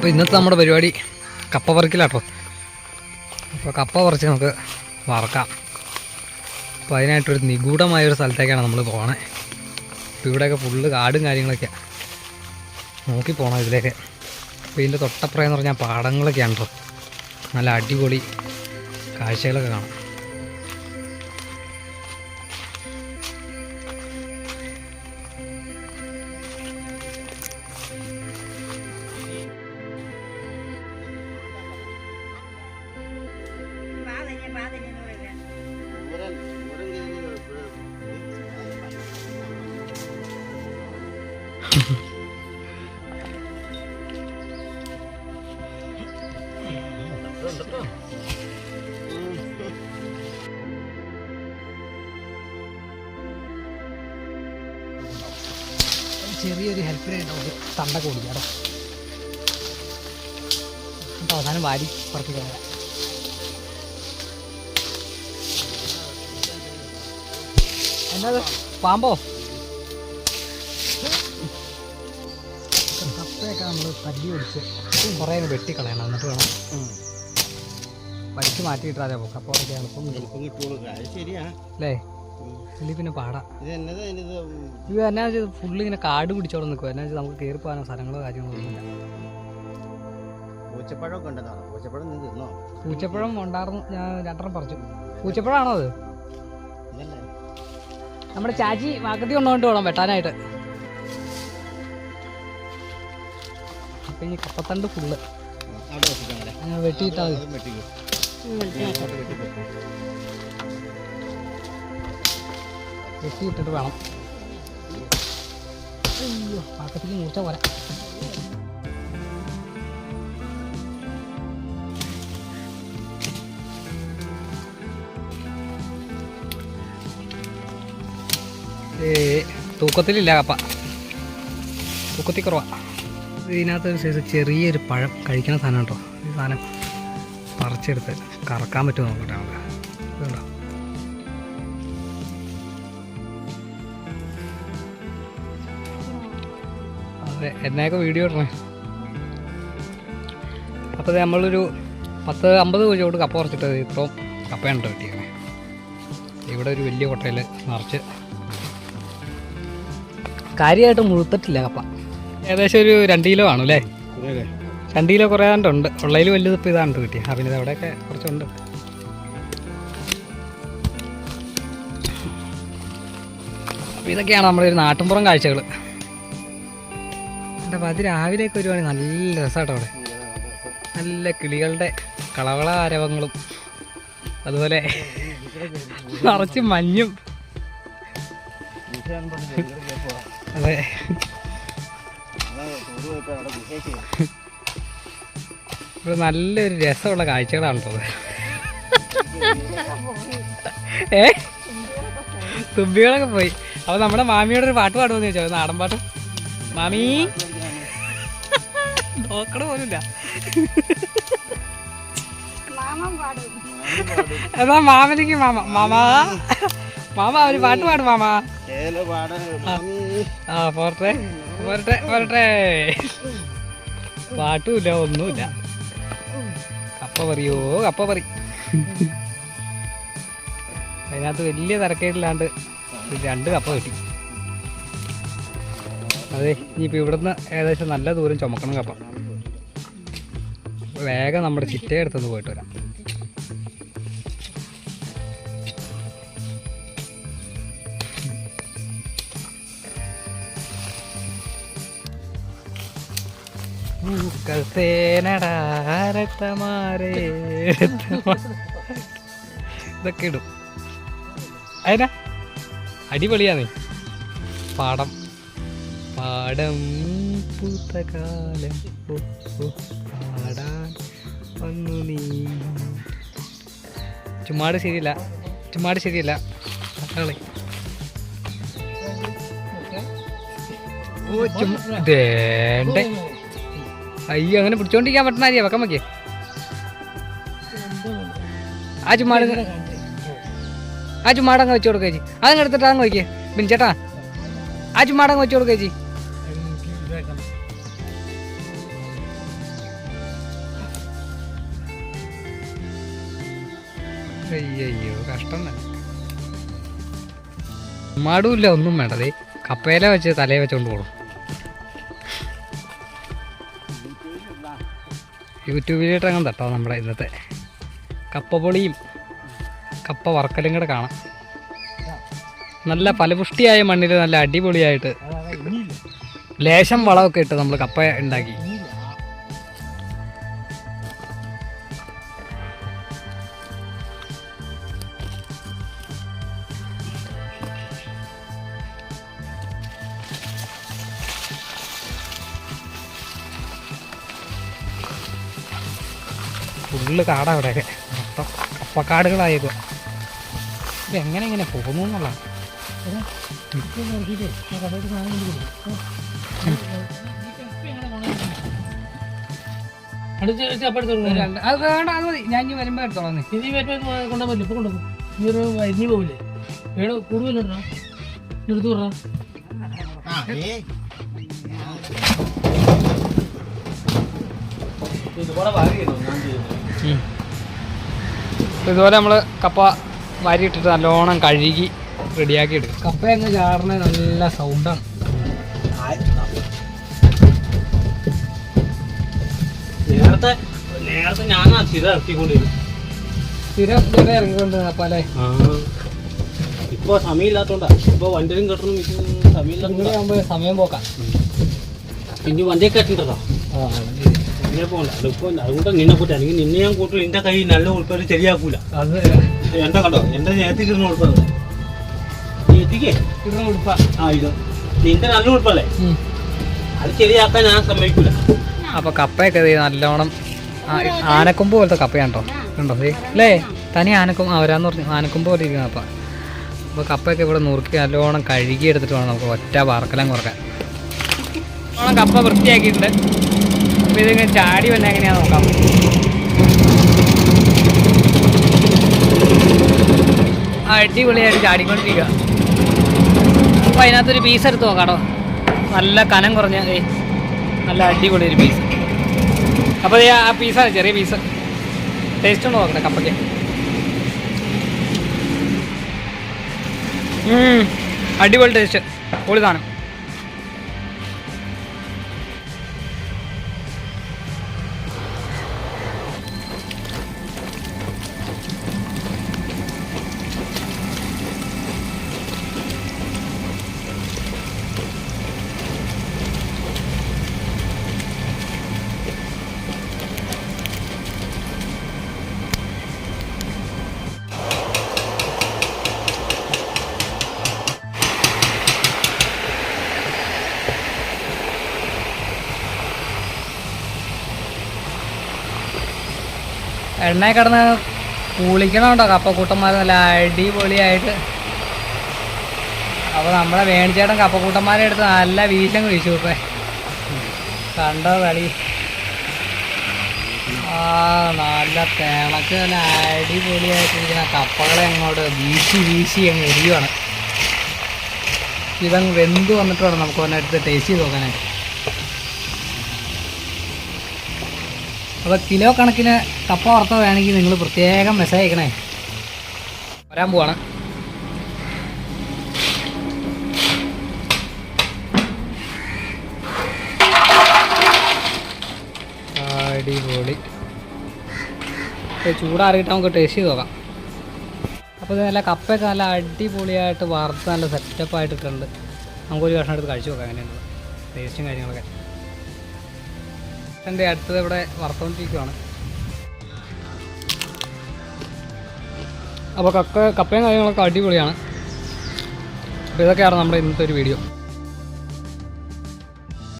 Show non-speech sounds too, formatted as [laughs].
അപ്പോൾ ഇന്നത്തെ നമ്മുടെ പരിപാടി കപ്പ പറിക്കലാട്ടോ അപ്പോൾ കപ്പ പറിച്ച് നമുക്ക് വറക്കാം. അപ്പോൾ അതിനായിട്ടൊരു നിഗൂഢമായ ഒരു സ്ഥലത്തേക്കാണ് നമ്മൾ പോകണേ അപ്പോൾ ഇവിടെയൊക്കെ ഫുള്ള് കാടും കാര്യങ്ങളൊക്കെ നോക്കി പോകണം ഇതിലേക്ക്. അപ്പോൾ ഇതിന്റെ തൊട്ടപ്പുറം എന്ന് പറഞ്ഞാൽ പാടങ്ങളൊക്കെയാണ് കേട്ടോ നല്ല അടിപൊളി കാഴ്ചകളൊക്കെ കാണാം. ചെറിയൊരു ഹെൽപ്പിനായിട്ട് നമുക്ക് തണ്ടൊക്കെ ഓടിക്കാം കേട്ടോ. എന്നിട്ട് അവസാനം വാരി പുറത്ത് കയറാം എന്നത് പാമ്പോ? കപ്പയൊക്കെ നമ്മൾ തല്ലി ഒടിച്ച് കുറേ വെട്ടിക്കളയണം എന്നിട്ട് വേണം വലിച്ചു മാറ്റി പോകും കപ്പ ഒക്കെ എളുപ്പം. എളുപ്പം കിട്ടുള്ളൂ. ശരിയാ. അല്ലേ? ഇല്ലെങ്കിൽ പിന്നെ പാടാ ഇത് എന്നതാ ഇതിത് ഇത് എന്നാ വെച്ചാൽ ഫുള്ള് ഇങ്ങനെ കാട് പിടിച്ചോടെ നിൽക്കും എന്നാ നമുക്ക് കയറി പോകാനോ സ്ഥലങ്ങളോ കാര്യങ്ങളോ ഒന്നുമില്ല പൂച്ചപ്പഴം ഉണ്ടായിരുന്നു ഞാൻ രണ്ടെണ്ണം പറിച്ചു. പൂച്ചപ്പഴമാണോ അത്? നമ്മുടെ ചാച്ചി വാക്കത്തി കൊണ്ടുകൊണ്ട് വേണം വെട്ടാനായിട്ട്. അപ്പം ഇനി കപ്പത്തണ്ട് ഫുള്ള് വെട്ടിയിട്ടാ വെട്ടിയിട്ടാൽ മതി വെട്ടിക്കും വെട്ടിയിട്ടിട്ട് വേണം. അയ്യോ പാക്കത്തിക്ക് മൂർച്ച പോലെ. തൂക്കത്തിലില്ല കപ്പ. തൂക്കത്തിൽ കുറവാ. ഇതിനകത്ത് സൈസ് ചെറിയൊരു പഴം കഴിക്കുന്ന സാധനം കേട്ടോ ഈ സാധനം പറിച്ചെടുത്ത് കറക്കാൻ പറ്റുമോ? നോക്കട്ടെ നമുക്ക്. ഇതുണ്ടോ? അതെ എന്നെയൊക്കെ വീഡിയോ ഇടണേ. അപ്പോൾ നമ്മളൊരു പത്ത് അമ്പത് കോഴിയോട് കപ്പ കുറച്ചിട്ട് ഇപ്പം കപ്പയാണ് കേട്ടോ കിട്ടിയത് ഇവിടെ ഒരു വലിയ കൊട്ടയിൽ നിറച്ച് കാര്യമായിട്ട് മുഴുത്തിട്ടില്ല കപ്പ. ഏകദേശം ഒരു രണ്ട് കിലോ ആണ് അല്ലേ? രണ്ട് കിലോ കുറേ ഉണ്ട്. ഉള്ളതിൽ വലുത് ഇപ്പോൾ ഇതാണ് കിട്ടിയത് ആ പിന്നെ ഇത് അവിടെയൊക്കെ കുറച്ചുണ്ട്. അപ്പോൾ ഇതൊക്കെയാണ് നമ്മുടെ ഒരു നാട്ടിൻപുറം കാഴ്ചകൾ എന്റെ രാവിലെ രാവിലെയൊക്കെ വരുവാണെങ്കിൽ നല്ല രസമാട്ടോ അവിടെ. നല്ല കിളികളുടെ കളവള ആരവങ്ങളും അതുപോലെ നിറച്ച് മഞ്ഞും. അതെ. ഇവിടെ നല്ലൊരു രസമുള്ള കാഴ്ചകളാണ് തോന്നുന്നത് ഏ? തുമ്പികളൊക്കെ പോയി. അപ്പൊ നമ്മുടെ മാമിയോട് ഒരു പാട്ട് പാടുമെന്ന് ചോദിച്ചോ നാടൻ പാട്ട്. മാമി? [laughs] നോക്കണ പോലില്ല എന്നാ മാമനിക്ക് മാമ മാമ. മാമ ഒരു പാട്ട് പാടും മാമ. ആ പോരട്ടെ പോരട്ടെ പോരട്ടെ. പാട്ടുമില്ല ഒന്നുമില്ല. കപ്പ പറയോ കപ്പ പറ. അതിനകത്ത് വലിയ തിരക്കേടില്ലാണ്ട് രണ്ട് കപ്പ കിട്ടി. അതെ ഇനിയിപ്പോൾ ഇവിടുന്ന് ഏകദേശം നല്ല ദൂരം ചുമക്കണം കപ്പ. വേഗം നമ്മുടെ ചിറ്റയെടുത്തൊന്ന് പോയിട്ട് വരാം. ഇതൊക്കെ ഇടും. അതിനാ അടിപൊളിയാന്നേ. പാടം. പാടം പൂത്തകാലം. പാടാൻ വന്നു നീ. ചുമ്മാട് ശരിയല്ല ചുമ്മാട് ശരിയല്ല. മക്കളെ ഓ ചുമ്മാ വേണ്ടേ അയ്യോ അങ്ങനെ പിടിച്ചോണ്ടിരിക്കാൻ പറ്റുന്ന അരിയാ വെക്കാൻ നോക്കിയേ ആ ചുമ്മാട് ആ ചുമ്മാടങ്ങ് വെച്ചു കൊടുക്കുക ചേച്ചി. അതങ്ങ് എടുത്തിട്ട് അങ്ങ് വയ്ക്കേ പിന്നെ ചേട്ടാ ആ ചുമ്മാടങ്ങ് വെച്ചു കൊടുക്കുക ചേച്ചി. ഇട്ടേക്കണം അയ്യോ കഷ്ടം തന്നെ. മടുമില്ല ഒന്നും വേണ്ടത് കപ്പയില വെച്ച് തലയെ വെച്ചോണ്ട് പോകണം യൂട്യൂബിലിട്ട് അങ്ങനെ തട്ടോ നമ്മുടെ ഇന്നത്തെ കപ്പപ്പൊളിയും കപ്പ വറക്കലും കൂടെ കാണാം. നല്ല ഫലപുഷ്ടിയായ മണ്ണിൽ നല്ല അടിപൊളിയായിട്ട് ലേശം വളമൊക്കെ ഇട്ട് നമ്മൾ കപ്പ ഉണ്ടാക്കി. ഫുള്ള് കാടാ അവിടെ മൊത്തം കപ്പക്കാടുകളായത് എങ്ങനെ ഇങ്ങനെ പോകുന്നു എന്നുള്ളതാണ്. വെച്ച് അപ്പുറത്ത് കൊടുക്കണം. അത് വേണ്ട അത് മതി. ഞാൻ ഇനി വരുമ്പോൾ എടുത്തോളാം നീ. ഇനി വരുമ്പോ കൊണ്ടാ പറ്റില്ല. ഇപ്പൊ കൊണ്ടുപോ നീ ഒരു വേണോ കൂടുതലുണ്ടോ എടുത്തു ആ ചെയ്യുന്നത് ഇതുപോലെ നമ്മൾ കപ്പ വാരിയിട്ടിട്ട് നല്ലോണം കഴുകി റെഡിയാക്കി എടുക്കും. കപ്പ എന്ന് ചാറിന് നല്ല സൗണ്ടാണ് നേരത്തെ നേരത്തെ ഞാൻ സ്ഥിര ഇറക്കിക്കൊണ്ടിരുന്നു. സ്ഥിരം ഇവിടെ ഇറങ്ങിക്കൊണ്ട് കപ്പ അല്ലേ? ഇപ്പൊ സമയമില്ലാത്തോണ്ടാ. ഇപ്പൊ വണ്ടിയും കെട്ടണം ഇവിടെ സമയം പോക്കാം. ഇനി വണ്ടി കെട്ടണ്ടോ അങ്ങനെ പോകണ്ട അതിപ്പോ അതുകൊണ്ട് നിന്നെ കൂട്ടി. അല്ലെങ്കിൽ നിന്നെ ഞാൻ കൂട്ടും നിന്റെ കൈ നല്ല ഉൾപ്പെടെ ശരിയാക്കൂല. അത് എന്റെ കണ്ടോ? എന്റെ നേരത്തേക്ക് ഉൾപ്പെടെ. നീ എത്തിക്കേ? ഇവിടെ ആ ഇത്. നിന്റെ നല്ല ഉൾപ്പല്ലേ അത് ശരിയാക്കാൻ ഞാൻ സമ്മതിക്കൂല. അപ്പോൾ കപ്പയൊക്കെ നല്ലോണം ആനക്കൊമ്പ് പോലത്തെ കപ്പയാണ് ഉണ്ടോ അല്ലേ തനി ആനക്കൊമ്പ് അവരാന്ന് പറഞ്ഞു ആനക്കൊമ്പ് പോലെ ഇരിക്കുന്ന കപ്പ. അപ്പോൾ കപ്പയൊക്കെ ഇവിടെ നുറുക്കി നല്ലോണം കഴുകി എടുത്തിട്ട് വേണം നമുക്ക് ഒറ്റ വറക്കലം കുറയ്ക്കാൻ. നല്ലോണം കപ്പ വൃത്തിയാക്കിയിട്ടുണ്ട്. അപ്പോൾ ഇതിങ്ങനെ ചാടി വന്ന എങ്ങനെയാണെന്ന് നോക്കാം. അടിപൊളിയായിട്ട് ചാടിക്കൊണ്ടിരിക്കുക അപ്പോൾ അതിനകത്തൊരു പീസ് എടുത്ത് നോക്കാം നല്ല കനം കുറഞ്ഞ നല്ല അടിപൊളി ഒരു പീസ് അപ്പോൾ ആ പീസാണ് ചെറിയ പീസ് ടേസ്റ്റ് ഒന്ന് നോക്കട്ടെ കപ്പയ്ക്ക്? അടിപൊളി ടേസ്റ്റ് പൊളി സാധനം. എണ്ണയിൽ കിടന്ന് കുളിക്കണമുണ്ടോ കപ്പക്കൂട്ടന്മാർ നല്ല അടിപൊളിയായിട്ട്. അപ്പോൾ നമ്മളെ വേണിച്ചേട്ടൻ കപ്പക്കൂട്ടന്മാരെ എടുത്ത് നല്ല വീശം വീശു ഇപ്പം. കണ്ടോ കളി? ആ നല്ല തിളക്ക് നല്ല അടിപൊളിയായിട്ടിരിക്കുന്ന കപ്പകളെ അങ്ങോട്ട് വീശി വീശി അങ്ങ് എരിയുവാണ് ഇതങ്ങ് വെന്ത് വന്നിട്ട് നമുക്ക് എടുത്ത് ടേസ്റ്റ് ചെയ്ത് നോക്കാനായിട്ട്. അപ്പോൾ കിലോ കണക്കിന് കപ്പ വറുത്ത വേണമെങ്കിൽ നിങ്ങൾ പ്രത്യേകം മെസ്സേജ് അയക്കണേ. വരാൻ പോവാണ്. അടിപൊളി. ചൂടാറിയിട്ട് നമുക്ക് ടേസ്റ്റ് ചെയ്ത് നോക്കാം. അപ്പോൾ ഇത് നല്ല കപ്പയൊക്കെ നല്ല അടിപൊളിയായിട്ട് വറുത്ത് നല്ല സെറ്റപ്പായിട്ടിട്ടുണ്ട് നമുക്കൊരു കഷ്ണം എടുത്ത് കഴിച്ചു നോക്കാം എങ്ങനെയുണ്ട്. ടേസ്റ്റും കാര്യങ്ങളൊക്കെ. എന്റെ അടുത്തത് ഇവിടെ വറുത്തുകൊണ്ടിരിക്കുകയാണ് അപ്പോൾ കക്ക കപ്പയും കാര്യങ്ങളൊക്കെ അടിപൊളിയാണ്. അപ്പോൾ ഇതൊക്കെയാണ് നമ്മുടെ ഇന്നത്തെ ഒരു വീഡിയോ